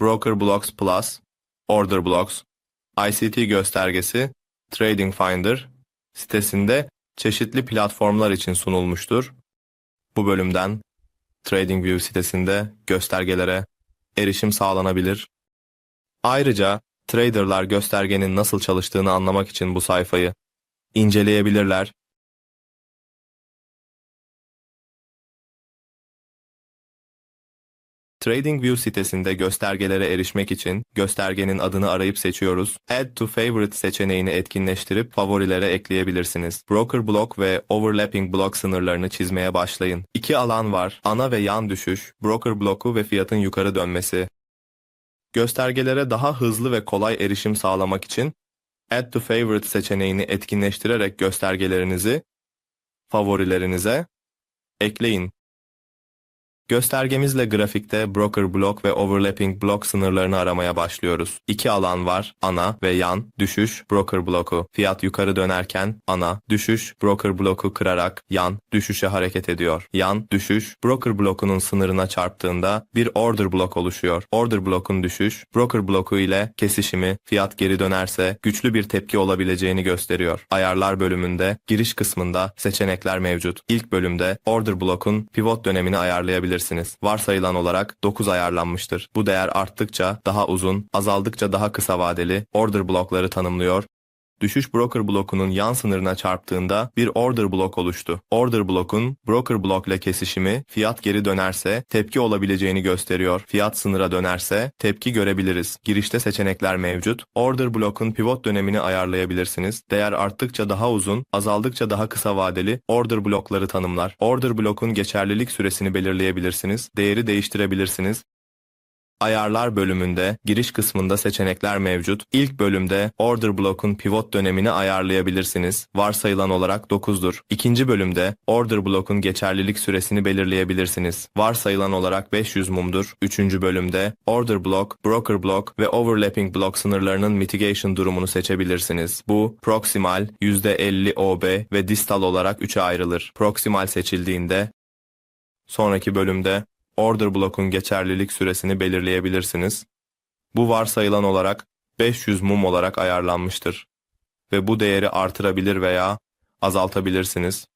Broker Blocks Plus, Order Blocks, ICT göstergesi, Trading Finder sitesinde çeşitli platformlar için sunulmuştur. Bu bölümden TradingView sitesinde göstergelere erişim sağlanabilir. Ayrıca traderlar göstergenin nasıl çalıştığını anlamak için bu sayfayı inceleyebilirler. TradingView sitesinde göstergelere erişmek için göstergenin adını arayıp seçiyoruz. Add to Favorite seçeneğini etkinleştirip favorilere ekleyebilirsiniz. Broker Block ve Overlapping Block sınırlarını çizmeye başlayın. İki alan var. Ana ve yan düşüş, broker bloku ve fiyatın yukarı dönmesi. Göstergelere daha hızlı ve kolay erişim sağlamak için Add to Favorite seçeneğini etkinleştirerek göstergelerinizi favorilerinize ekleyin. Göstergemizle grafikte broker block ve overlapping block sınırlarını aramaya başlıyoruz. İki alan var. Ana ve yan, düşüş, broker bloku. Fiyat yukarı dönerken ana, düşüş, broker bloku kırarak yan, düşüşe hareket ediyor. Yan, düşüş, broker blokunun sınırına çarptığında bir order blok oluşuyor. Order blokun düşüş, broker bloku ile kesişimi, fiyat geri dönerse güçlü bir tepki olabileceğini gösteriyor. Ayarlar bölümünde giriş kısmında seçenekler mevcut. İlk bölümde order blokun pivot dönemini ayarlayabilirsiniz. Varsayılan olarak 9 ayarlanmıştır. Bu değer arttıkça daha uzun, azaldıkça daha kısa vadeli order blokları tanımlıyor düşüş broker blokunun yan sınırına çarptığında bir order blok oluştu. Order blokun broker blok ile kesişimi fiyat geri dönerse tepki olabileceğini gösteriyor. Fiyat sınıra dönerse tepki görebiliriz. Girişte seçenekler mevcut. Order blokun pivot dönemini ayarlayabilirsiniz. Değer arttıkça daha uzun, azaldıkça daha kısa vadeli order blokları tanımlar. Order blokun geçerlilik süresini belirleyebilirsiniz. Değeri değiştirebilirsiniz. Ayarlar bölümünde giriş kısmında seçenekler mevcut. İlk bölümde order block'un pivot dönemini ayarlayabilirsiniz. Varsayılan olarak 9'dur. İkinci bölümde order block'un geçerlilik süresini belirleyebilirsiniz. Varsayılan olarak 500 mumdur. Üçüncü bölümde order block, broker block ve overlapping block sınırlarının mitigation durumunu seçebilirsiniz. Bu proximal, %50 OB ve distal olarak 3'e ayrılır. Proximal seçildiğinde sonraki bölümde order block'un geçerlilik süresini belirleyebilirsiniz. Bu varsayılan olarak 500 mum olarak ayarlanmıştır ve bu değeri artırabilir veya azaltabilirsiniz.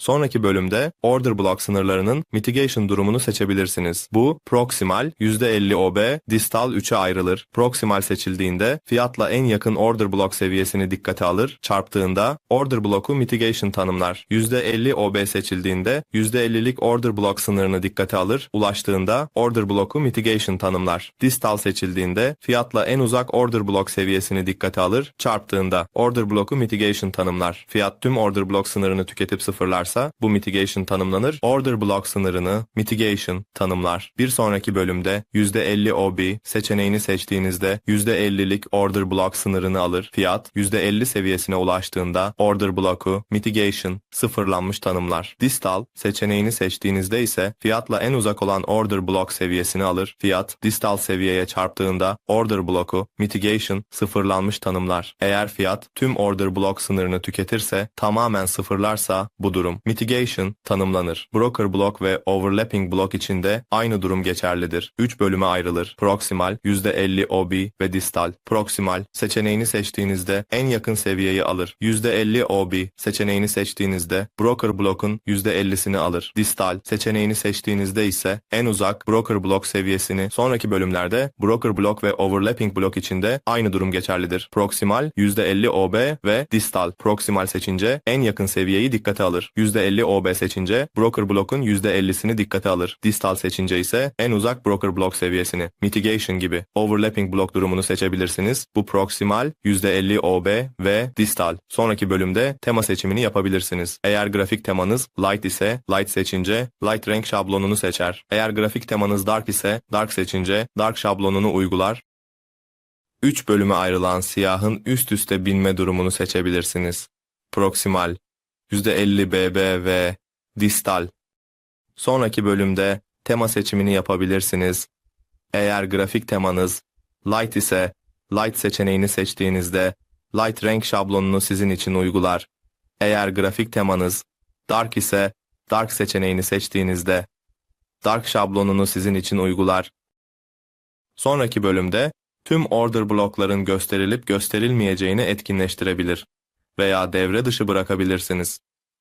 Sonraki bölümde order block sınırlarının mitigation durumunu seçebilirsiniz. Bu proximal %50 OB, distal 3'e ayrılır. Proximal seçildiğinde fiyatla en yakın order block seviyesini dikkate alır. Çarptığında order block'u mitigation tanımlar. %50 OB seçildiğinde %50'lik order block sınırını dikkate alır. Ulaştığında order block'u mitigation tanımlar. Distal seçildiğinde fiyatla en uzak order block seviyesini dikkate alır. Çarptığında order block'u mitigation tanımlar. Fiyat tüm order block sınırını tüketip sıfırlarsa bu mitigation tanımlanır. Order block sınırını mitigation tanımlar. Bir sonraki bölümde %50 OB seçeneğini seçtiğinizde %50'lik order block sınırını alır. Fiyat %50 seviyesine ulaştığında order block'u mitigation sıfırlanmış tanımlar. Distal seçeneğini seçtiğinizde ise fiyatla en uzak olan order block seviyesini alır. Fiyat distal seviyeye çarptığında order block'u mitigation sıfırlanmış tanımlar. Eğer fiyat tüm order block sınırını tüketirse tamamen sıfırlarsa bu durum mitigation tanımlanır. Broker block ve overlapping block içinde aynı durum geçerlidir. 3 bölüme ayrılır. Proximal, %50 OB ve distal. Proximal seçeneğini seçtiğinizde en yakın seviyeyi alır. %50 OB seçeneğini seçtiğinizde broker block'un %50'sini alır. Distal seçeneğini seçtiğinizde ise en uzak broker block seviyesini sonraki bölümlerde broker block ve overlapping block içinde aynı durum geçerlidir. Proximal %50 OB ve distal. Proximal seçince en yakın seviyeyi dikkate alır. %50 OB seçince broker block'un %50'sini dikkate alır. Distal seçince ise en uzak broker block seviyesini. Mitigation gibi overlapping block durumunu seçebilirsiniz. Bu proximal, %50 OB ve distal. Sonraki bölümde tema seçimini yapabilirsiniz. Eğer grafik temanız light ise light seçince light renk şablonunu seçer. Eğer grafik temanız dark ise dark seçince dark şablonunu uygular. 3 bölüme ayrılan siyahın üst üste binme durumunu seçebilirsiniz. Proximal, %50 BB ve distal. Sonraki bölümde tema seçimini yapabilirsiniz. Eğer grafik temanız light ise light seçeneğini seçtiğinizde light renk şablonunu sizin için uygular. Eğer grafik temanız dark ise dark seçeneğini seçtiğinizde dark şablonunu sizin için uygular. Sonraki bölümde tüm order blokların gösterilip gösterilmeyeceğini etkinleştirebilir veya devre dışı bırakabilirsiniz.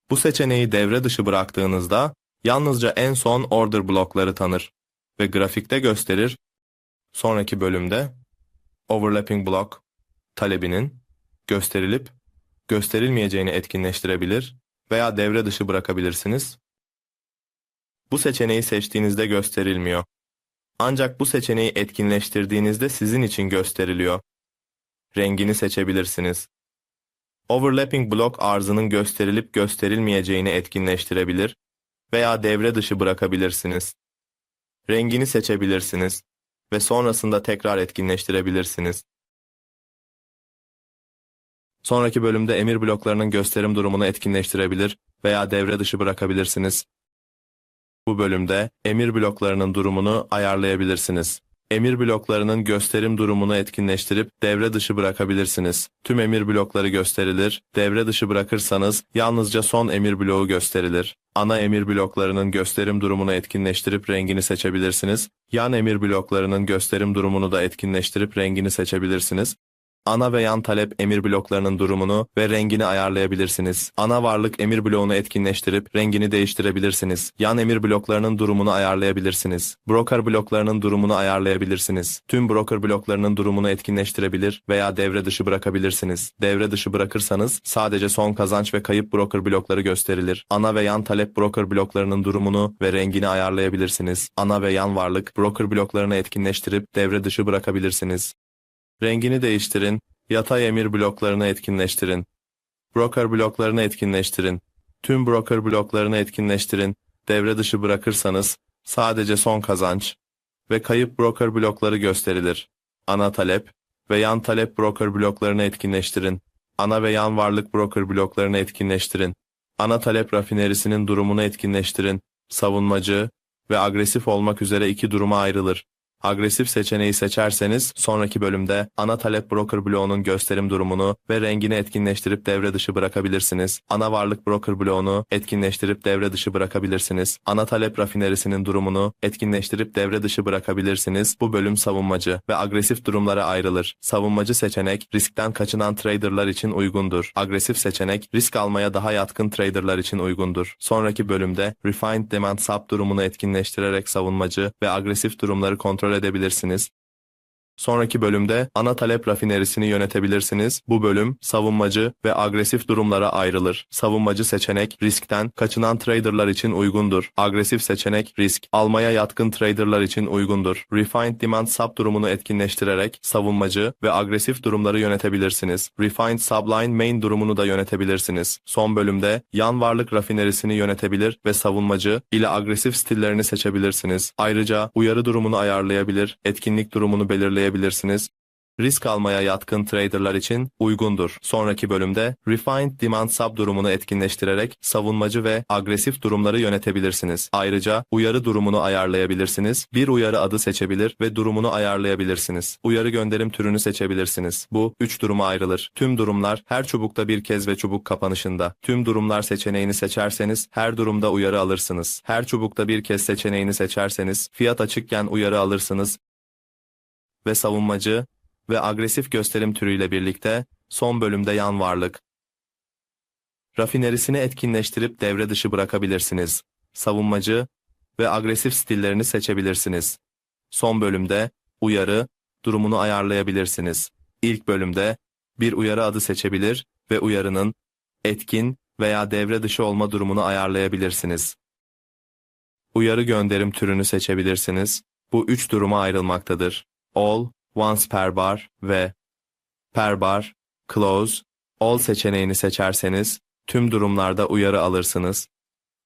Bu seçeneği devre dışı bıraktığınızda yalnızca en son order blokları tanır ve grafikte gösterir. Sonraki bölümde overlapping block talebinin gösterilip gösterilmeyeceğini etkinleştirebilir veya devre dışı bırakabilirsiniz. Bu seçeneği seçtiğinizde gösterilmiyor. Ancak bu seçeneği etkinleştirdiğinizde sizin için gösteriliyor. Rengini seçebilirsiniz. Overlapping blok arzının gösterilip gösterilmeyeceğini etkinleştirebilir veya devre dışı bırakabilirsiniz. Rengini seçebilirsiniz ve sonrasında tekrar etkinleştirebilirsiniz. Sonraki bölümde emir bloklarının gösterim durumunu etkinleştirebilir veya devre dışı bırakabilirsiniz. Bu bölümde emir bloklarının durumunu ayarlayabilirsiniz. Emir bloklarının gösterim durumunu etkinleştirip devre dışı bırakabilirsiniz. Tüm emir blokları gösterilir. Devre dışı bırakırsanız yalnızca son emir bloğu gösterilir. Ana emir bloklarının gösterim durumunu etkinleştirip rengini seçebilirsiniz. Yan emir bloklarının gösterim durumunu da etkinleştirip rengini seçebilirsiniz. Ana ve yan talep emir bloklarının durumunu ve rengini ayarlayabilirsiniz. Ana varlık emir bloğunu etkinleştirip rengini değiştirebilirsiniz. Yan emir bloklarının durumunu ayarlayabilirsiniz. Broker bloklarının durumunu ayarlayabilirsiniz. Tüm broker bloklarının durumunu etkinleştirebilir veya devre dışı bırakabilirsiniz. Devre dışı bırakırsanız sadece son kazanç ve kayıp broker blokları gösterilir. Ana ve yan talep broker bloklarının durumunu ve rengini ayarlayabilirsiniz. Ana ve yan varlık broker bloklarını etkinleştirip devre dışı bırakabilirsiniz. Rengini değiştirin, yatay emir bloklarını etkinleştirin. Broker bloklarını etkinleştirin. Tüm broker bloklarını etkinleştirin. Devre dışı bırakırsanız sadece son kazanç ve kayıp broker blokları gösterilir. Ana talep ve yan talep broker bloklarını etkinleştirin. Ana ve yan varlık broker bloklarını etkinleştirin. Ana talep rafinerisinin durumunu etkinleştirin. Savunmacı ve agresif olmak üzere iki duruma ayrılır. Agresif seçeneği seçerseniz sonraki bölümde ana talep broker bloğunun gösterim durumunu ve rengini etkinleştirip devre dışı bırakabilirsiniz. Ana varlık broker bloğunu etkinleştirip devre dışı bırakabilirsiniz. Ana talep rafinerisinin durumunu etkinleştirip devre dışı bırakabilirsiniz. Bu bölüm savunmacı ve agresif durumlara ayrılır. Savunmacı seçenek riskten kaçınan traderlar için uygundur. Agresif seçenek risk almaya daha yatkın traderlar için uygundur. Sonraki bölümde refined demand sub durumunu etkinleştirerek savunmacı ve agresif durumları kontrol edebilirsiniz. Sonraki bölümde ana talep rafinerisini yönetebilirsiniz. Bu bölüm savunmacı ve agresif durumlara ayrılır. Savunmacı seçenek riskten kaçınan traderlar için uygundur. Agresif seçenek risk almaya yatkın traderlar için uygundur. Refined demand sub durumunu etkinleştirerek savunmacı ve agresif durumları yönetebilirsiniz. Refined subline main durumunu da yönetebilirsiniz. Son bölümde yan varlık rafinerisini yönetebilir ve savunmacı ile agresif stillerini seçebilirsiniz. Ayrıca uyarı durumunu ayarlayabilir, etkinlik durumunu belirleyebilirsiniz risk almaya yatkın traderlar için uygundur. Sonraki bölümde Refined Demand Sub durumunu etkinleştirerek savunmacı ve agresif durumları yönetebilirsiniz. Ayrıca uyarı durumunu ayarlayabilirsiniz. Bir uyarı adı seçebilir ve durumunu ayarlayabilirsiniz. Uyarı gönderim türünü seçebilirsiniz. Bu üç duruma ayrılır. Tüm durumlar her çubukta bir kez ve çubuk kapanışında. Tüm durumlar seçeneğini seçerseniz her durumda uyarı alırsınız. Her çubukta bir kez seçeneğini seçerseniz fiyat açıkken uyarı alırsınız ve savunmacı ve agresif gösterim türüyle birlikte son bölümde yan varlık. Rafinerisini etkinleştirip devre dışı bırakabilirsiniz. Savunmacı ve agresif stillerini seçebilirsiniz. Son bölümde uyarı durumunu ayarlayabilirsiniz. İlk bölümde bir uyarı adı seçebilir ve uyarının etkin veya devre dışı olma durumunu ayarlayabilirsiniz. Uyarı gönderim türünü seçebilirsiniz. Bu üç duruma ayrılmaktadır all, once per bar ve per bar, close, all seçeneğini seçerseniz tüm durumlarda uyarı alırsınız.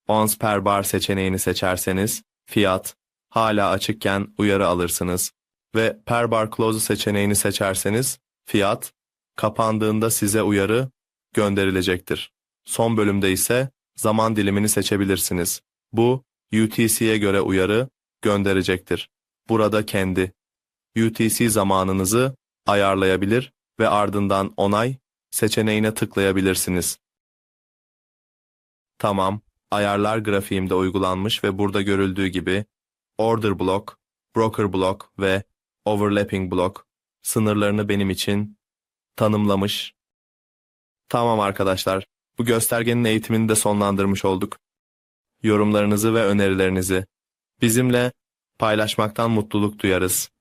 Once per bar seçeneğini seçerseniz fiyat hala açıkken uyarı alırsınız ve per bar close seçeneğini seçerseniz fiyat kapandığında size uyarı gönderilecektir. Son bölümde ise zaman dilimini seçebilirsiniz. Bu UTC'ye göre uyarı gönderecektir. Burada kendi UTC zamanınızı ayarlayabilir ve ardından onay seçeneğine tıklayabilirsiniz. Tamam, ayarlar grafiğimde uygulanmış ve burada görüldüğü gibi order block, broker block ve overlapping block sınırlarını benim için tanımlamış. Tamam arkadaşlar, bu göstergenin eğitimini de sonlandırmış olduk. Yorumlarınızı ve önerilerinizi bizimle paylaşmaktan mutluluk duyarız.